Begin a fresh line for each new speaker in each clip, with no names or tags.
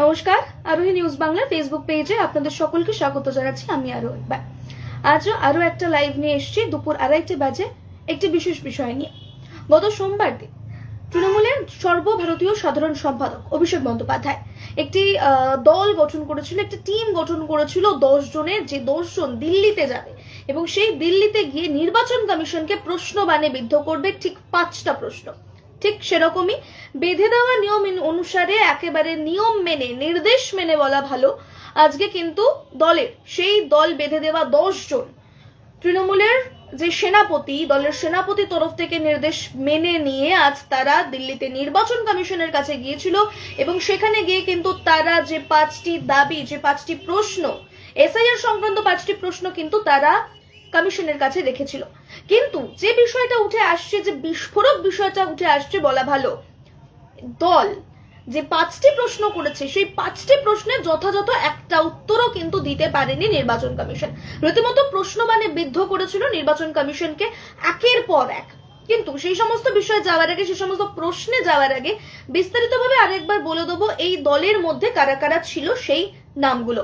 নমস্কার, আরোহী news Bangla Facebook পেজে আপনাদের সকলকে স্বাগত জানাচ্ছি আমি আরও একবার আজও আরও একটা লাইভ নিয়ে এসেছি, দুপুর আড়াইটে বাজে একটি বিশেষ বিষয় নিয়ে। গত সোমবার দিন তৃণমূলের সর্বভারতীয় সাধারণ সম্পাদক অভিষেক বন্দ্যোপাধ্যায় একটি দল গঠন করেছিল, একটি টিম গঠন করেছিল দশ জনের, যে দশ জন দিল্লিতে যাবে এবং সেই দিল্লিতে গিয়ে নির্বাচন কমিশনকে প্রশ্ন বানে বিদ্ধ করবে, ঠিক পাঁচটা প্রশ্ন। ঠিক সেরকমই বেঁধে দেওয়া নিয়ম অনুসারে একেবারে নিয়ম মেনে, নির্দেশ মেনে বলা ভালো। আজকে কিন্তু দলের, সেই দল বেঁধে দেওয়া দশ জন। তৃণমূলের যে সেনাপতি, দলের সেনাপতি তরফ থেকে নির্দেশ মেনে নিয়ে আজ তারা দিল্লিতে নির্বাচন কমিশনের কাছে গিয়েছিল এবং সেখানে গিয়ে কিন্তু তারা যে পাঁচটি দাবি, যে পাঁচটি প্রশ্ন, এসআইআর সংক্রান্ত পাঁচটি প্রশ্ন কিন্তু তারা কমিশনের কাছে রেখেছিল। কিন্তু যে বিষয়টা উঠে আসছে, যে বিস্ফোরক বিষয়টা উঠে আসছে বলা ভালো। দল যে পাঁচটি প্রশ্ন করেছে, সেই পাঁচটি প্রশ্নের যথাযথ একটা উত্তরও কিন্তু দিতে পারেনি নির্বাচন কমিশন। রীতিমতো প্রশ্ন মানে বিদ্ধ করেছিল নির্বাচন কমিশনকে একের পর এক। কিন্তু সেই সমস্ত বিষয়ে যাওয়ার আগে, সেই সমস্ত প্রশ্নে যাওয়ার আগে বিস্তারিতভাবে আরেকবার বলে দেবো, এই দলের মধ্যে কারা কারা ছিল সেই নামগুলো।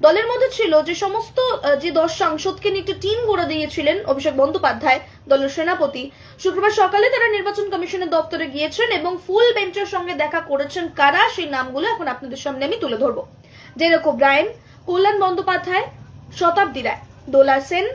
দলের মধ্যে ছিল যে সমস্ত যে দশ সাংসদকে নিয়ে একটি টিম গড়ে দিয়েছিলেন অভিষেক বন্দ্যোপাধ্যায় দলের সেনাপতি। শুক্রবার সকালে তারা নির্বাচন কমিশনের দপ্তরে গিয়েছেন এবং ফুল বেঞ্চের সঙ্গে দেখা করেছেন কারা, সেই নামগুলো এখন আপনাদের সামনে আমি তুলে ধরবো। যেরকম রায়ন কল্যাণ বন্দ্যোপাধ্যায়, শতাব্দী রায়, দোলা সেন,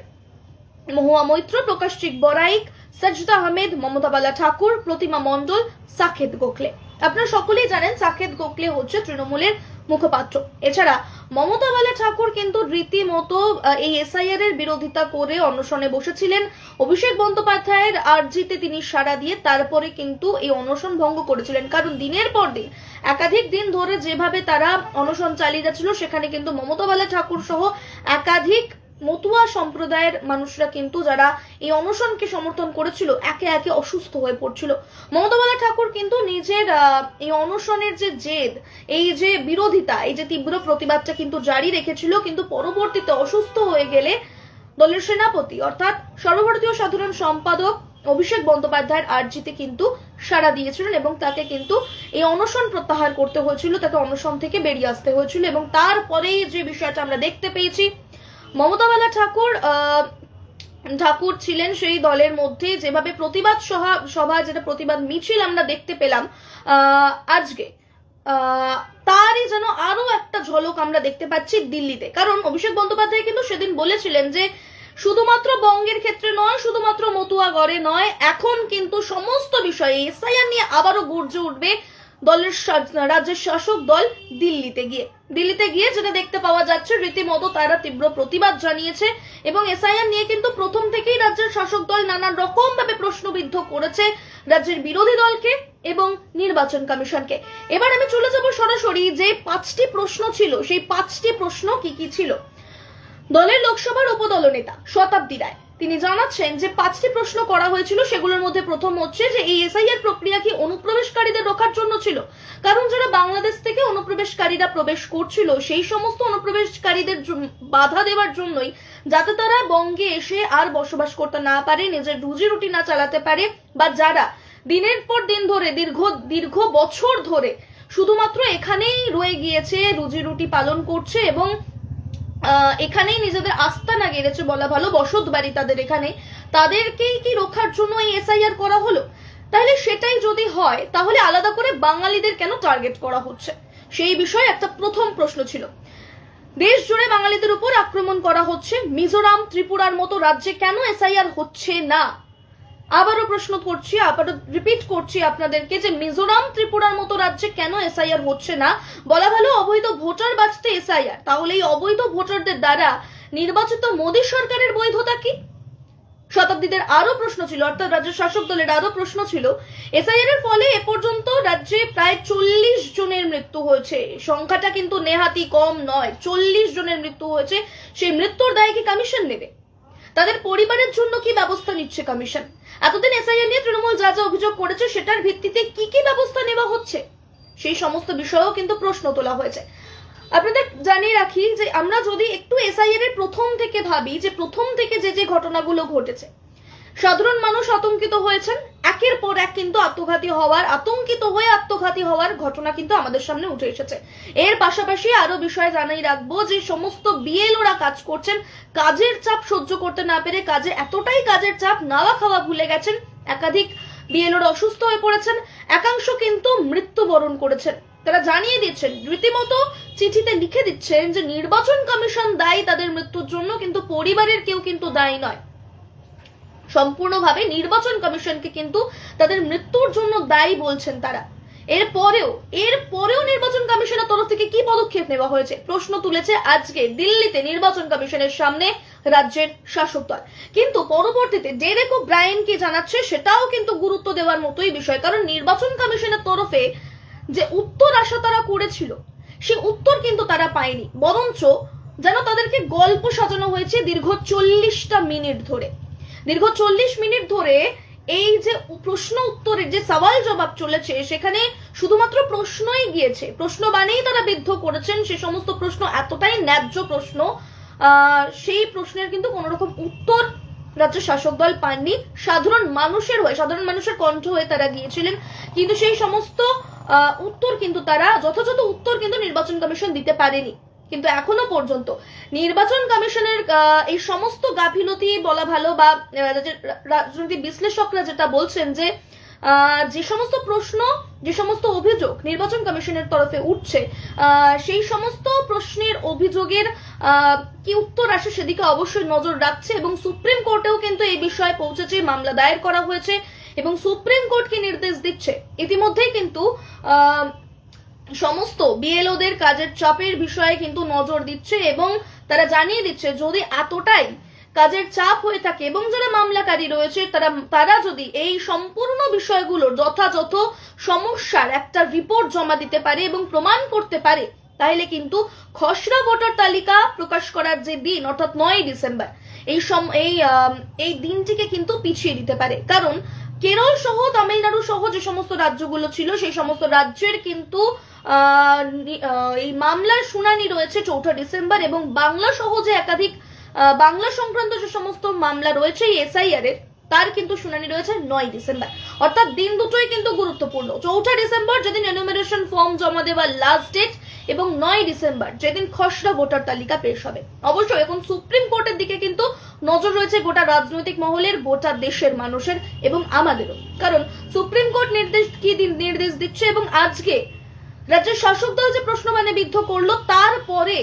মহুয়া মৈত্র, প্রকাশ চিক বরাইক সাজদা আহমেদ, মমতা বালা ঠাকুর, প্রতিমা মণ্ডল, সাকেত গোখলে। আপনারা সকলেই জানেন সাকেত গোখলে হচ্ছে তৃণমূলের মুখপাত্র। এছাড়া মমতা বালা ঠাকুর কিন্তু রীতিমতো এই এসআইআর এর বিরোধিতা করে অনশনে বসেছিলেন। অভিষেক বন্দ্যোপাধ্যায়ের আর্জিতে তিনি সাড়া দিয়ে তারপরে কিন্তু এই অনশন ভঙ্গ করেছিলেন। কারণ দিনের পর দিন, একাধিক দিন ধরে যেভাবে তারা অনশন চালিয়ে যাচ্ছিল, সেখানে কিন্তু মমতা বালা ঠাকুর সহ একাধিক মতুয়া সম্প্রদায়ের মানুষরা কিন্তু যারা এই অনশনকে সমর্থন করেছিল, একে একে অসুস্থ হয়ে পড়ছিল। মমতা বালা ঠাকুর কিন্তু নিজের এই অনশনের যে জেদ, এই যে বিরোধিতা, এই যে তীব্র প্রতিবাদটা কিন্তু জারি রেখেছিল, কিন্তু পরবর্তীতে অসুস্থ হয়ে গেলে দলের সেনাপতি, অর্থাৎ সর্বভারতীয় সাধারণ সম্পাদক অভিষেক বন্দ্যোপাধ্যায়ের আর্জিতে কিন্তু সাড়া দিয়েছিলেন এবং তাকে কিন্তু এই অনশন প্রত্যাহার করতে হয়েছিল, তাকে অনশন থেকে বেরিয়ে আসতে হয়েছিল এবং তারপরেই যে বিষয়টা আমরা দেখতে পেয়েছি মমতা বালা ঠাকুর ঠাকুর ছিলেন সেই দলের মধ্যে। যেভাবে প্রতিবাদ সভা যেটা প্রতিবাদ মিছিল আমরা দেখতে পেলাম আজকে তারই যেন আরও একটা ঝলক আমরা দেখতে পাচ্ছি দিল্লিতে। কারণ অভিষেক বন্দ্যোপাধ্যায় কিন্তু সেদিন বলেছিলেন যে, শুধুমাত্র বঙ্গের ক্ষেত্রে নয়, শুধুমাত্র মতুয়াগড়ে নয়, এখন কিন্তু সমস্ত বিষয়ে এসআইআর নিয়ে আবারও গর্জে উঠবে দলের রাজ্যের শাসক দল দিল্লিতে গিয়ে। দিল্লিতে গিয়ে যেটা দেখতে পাওয়া যাচ্ছে, রীতিমতো তারা তীব্র প্রতিবাদ জানিয়েছে এবং এসআইআর নিয়ে কিন্তু প্রথম থেকেই রাজ্যের শাসক দল নানান রকম ভাবে প্রশ্নবিদ্ধ করেছে রাজ্যের বিরোধী দলকে এবং নির্বাচন কমিশনকে। এবার আমি চলে যাব সরাসরি যে পাঁচটি প্রশ্ন ছিল, সেই পাঁচটি প্রশ্ন কি কি ছিল? দলের লোকসভার উপদল নেতা শতাব্দী রায়। তিনি জানাচ্ছেন যে পাঁচটি প্রশ্ন করা হয়েছিল, সেগুলোর মধ্যে প্রথম হচ্ছে যে এই এসআইআর প্রক্রিয়া কি অনুপ্রবেশকারীদের রোখার জন্য ছিল? কারণ যারা বাংলাদেশ থেকে অনুপ্রবেশকারীরা প্রবেশ করছিল, সেই সমস্ত অনুপ্রবেশকারীদের বাধা দেওয়ার জন্যই যাতে তারা বঙ্গে এসে আর বসবাস করতে না পারে, নিজের রুজি রুটি না চালাতে পারে, বা যারা দিনের পর দিন ধরে, দীর্ঘ দীর্ঘ বছর ধরে শুধুমাত্র এখানেই রয়ে গিয়েছে, রুজি রুটি পালন করছে এবং এখানেই নিজেদের আস্থা না গেড়েছে বলা ভালো। বসত বাড়ি তাদের এখানে। তাদেরকেই কি রক্ষার জন্য এই এসআইআর করা হলো? তাহলে সেটাই যদি হয়, তাহলে আলাদা করে বাঙালিদের কেন টার্গেট করা হচ্ছে? সেই বিষয়ে একটা প্রথম প্রশ্ন ছিল। দেশ জুড়ে বাঙালিদের উপর আক্রমণ করা হচ্ছে। মিজোরাম, ত্রিপুরার মতো রাজ্যে কেন এসআইআর হচ্ছে না? আবারও প্রশ্ন করছি, আবারও রিপিট করছি আপনাদেরকে যে মিজোরাম ত্রিপুরার মতো রাজ্যে কেন এসআইআর হচ্ছে না? বলা ভালো, অবৈধ ভোটার বাঁচতে এসআইআর তাহলে এই অবৈধ ভোটারদের দ্বারা নির্বাচিত মোদী সরকারের বৈধতা কি? শতাব্দীদের আরও প্রশ্ন ছিল, অর্থাৎ রাজ্য শাসক দলের আরও প্রশ্ন ছিল। এসআইআর এর ফলে এ পর্যন্ত রাজ্যে প্রায় চল্লিশ জনের মৃত্যু হয়েছে। সংখ্যাটা কিন্তু নেহাতি কম নয়, চল্লিশ জনের মৃত্যু হয়েছে। সেই মৃত্যুর দায় কি কমিশন নেবে? তাদের পরিবারের জন্য কি ব্যবস্থা নিচ্ছে কমিশন? এতদিন এসআইআর নিয়ে তৃণমূল যা যা অভিযোগ করেছে, সেটার ভিত্তিতে কি কি ব্যবস্থা নেওয়া হচ্ছে? সেই সমস্ত বিষয়েও কিন্তু প্রশ্ন তোলা হয়েছে। আপনাদের জানিয়ে রাখি যে আমরা যদি একটু এসআইআর এর প্রথম থেকে ভাবি যে প্রথম থেকে যে যে ঘটনাগুলো ঘটেছে সাধারণ মানুষ আতঙ্কিত হয়েছেন। একের পর এক কিন্তু আত্মঘাতী হওয়ার, আতঙ্কিত হয়ে আত্মঘাতী হওয়ার ঘটনা কিন্তু আমাদের সামনে উঠে এসেছে। এর পাশাপাশি আরও বিষয় জানাই রাখব যে, সমস্ত বিএলওরা কাজ করছেন। কাজের চাপ সহ্য করতে না পেরে কাজে এতটাই কাজের চাপ নাওয়া খাওয়া ভুলে গেছেন। একাধিক বিএলওরা অসুস্থ হয়ে পড়েছেন। একাংশ কিন্তু মৃত্যুবরণ করেছেন। তারা জানিয়ে দিচ্ছেন, রীতিমতো চিঠিতে লিখে দিচ্ছেন যে, নির্বাচন কমিশন দায়ী তাদের মৃত্যুর জন্য, কিন্তু পরিবারের কেউ কিন্তু দায়ী নয়। সম্পূর্ণভাবে নির্বাচন কমিশনকে কিন্তু তাদের মৃত্যুর জন্য দায়ী বলছেন তারা। এর পরেও এর পরেও নির্বাচন কমিশনের তরফ থেকে কি পদক্ষেপ নেওয়া হয়েছে? প্রশ্ন তুলেছে আজকে দিল্লিতে নির্বাচন কমিশনের সামনে রাজ্যের শাসক দল। কিন্তু পরবর্তীতে ডেরেক ও ব্রায়েন কি জানাচ্ছে সেটাও কিন্তু গুরুত্ব দেওয়ার মতোই বিষয়। কারণ নির্বাচন কমিশনের তরফে যে উত্তর আশা তারা করেছিল, সে উত্তর কিন্তু তারা পায়নি। বরঞ্চ যেন তাদেরকে গল্প সাজানো হয়েছে দীর্ঘ চল্লিশটা মিনিট ধরে। দীর্ঘ চল্লিশ মিনিট ধরে এই যে প্রশ্ন উত্তরের যে সওয়াল জবাব চলেছে, সেখানে শুধুমাত্র প্রশ্নই গিয়েছে। প্রশ্ন বানেই তারা বিদ্ধ করেছেন, সে সমস্ত প্রশ্ন এতটাই ন্যায্য প্রশ্ন সেই প্রশ্নের কিন্তু কোন রকম উত্তর রাজ্য শাসক দল পাননি। সাধারণ মানুষের হয়ে, সাধারণ মানুষের কণ্ঠ হয়ে তারা গিয়েছিলেন। কিন্তু সেই সমস্ত উত্তর কিন্তু তারা, যথাযথ উত্তর কিন্তু নির্বাচন কমিশন দিতে পারেনি। কিন্তু এখনও পর্যন্ত নির্বাচন কমিশনের এই সমস্ত গাফিলতি বলা ভালো বা রাজনৈতিক বিশ্লেষকরা যেটা বলছেন যে যে সমস্ত প্রশ্ন, যে সমস্ত অভিযোগ নির্বাচন কমিশনের তরফে উঠছে সেই সমস্ত প্রশ্নের অভিযোগের কি উত্তর আসে সেদিকে অবশ্যই নজর রাখছে এবং সুপ্রিম কোর্টেও কিন্তু এই বিষয়ে পৌঁছেছে, মামলা দায়ের করা হয়েছে এবং সুপ্রিম কোর্ট কি নির্দেশ দিচ্ছে? ইতিমধ্যেই কিন্তু সমস্ত বিএলওদের কাজের চাপের বিষয়ে কিন্তু নজর দিচ্ছে এবং তারা জানিয়ে দিচ্ছে, যদি এতটাই কাজের চাপ হয়ে থাকে এবং যারা মামলাকারী রয়েছে, তারা তারা যদি এই সম্পূর্ণ বিষয়গুলোর যথাযথ সমস্যার একটা রিপোর্ট জমা দিতে পারে এবং প্রমাণ করতে পারে, তাহলে কিন্তু খসড়া ভোটার তালিকা প্রকাশ করার যে দিন, অর্থাৎ নয় ডিসেম্বর, এই সম, এই এই দিনটিকে কিন্তু পিছিয়ে দিতে পারে। কারণ কেরল সহ, তামিলনাড়ু সহ যে সমস্ত রাজ্যগুলো ছিল, সেই সমস্ত রাজ্যের কিন্তু এই মামলার শুনানি রয়েছে চৌঠা ডিসেম্বর এবং বাংলা সহ যে একাধিক বাংলা সংক্রান্ত যে সমস্ত মামলা রয়েছে এই এসআইআর এর, তার কিন্তু শুনানি রয়েছে নয় ডিসেম্বর। অর্থাৎ দিন দুটোই কিন্তু গুরুত্বপূর্ণ। চৌঠা ডিসেম্বর যেদিন এনুমেরেশন ফর্ম জমা দেওয়ার লাস্ট ডেট এবং নয় ডিসেম্বর যেদিন খসড়া ভোটার তালিকা পেশ হবে। অবশ্যই এখন সুপ্রিম কোর্টের দিকে কিন্তু নজর রয়েছে গোটা রাজনৈতিক মহলের, গোটা দেশের মানুষের এবং আমাদেরও। কারণ সুপ্রিম কোর্ট নির্দেশ কি নির্দেশ দিচ্ছে এবং আজকে রাজ্যের শাসক দল যে প্রশ্ন মানে বিদ্ধ করল, তারপরে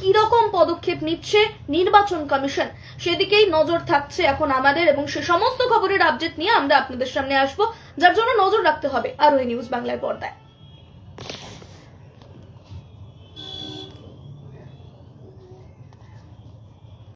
কীরকম পদক্ষেপ নিচ্ছে নির্বাচন কমিশন? সেদিকেই নজর থাকছে এখন আমাদের এবং সে সমস্ত খবরের আপডেট নিয়ে আমরা আপনাদের সামনে আসব। যার জন্য নজর রাখতে হবে আরও ওই নিউজ বাংলার পর্দায়।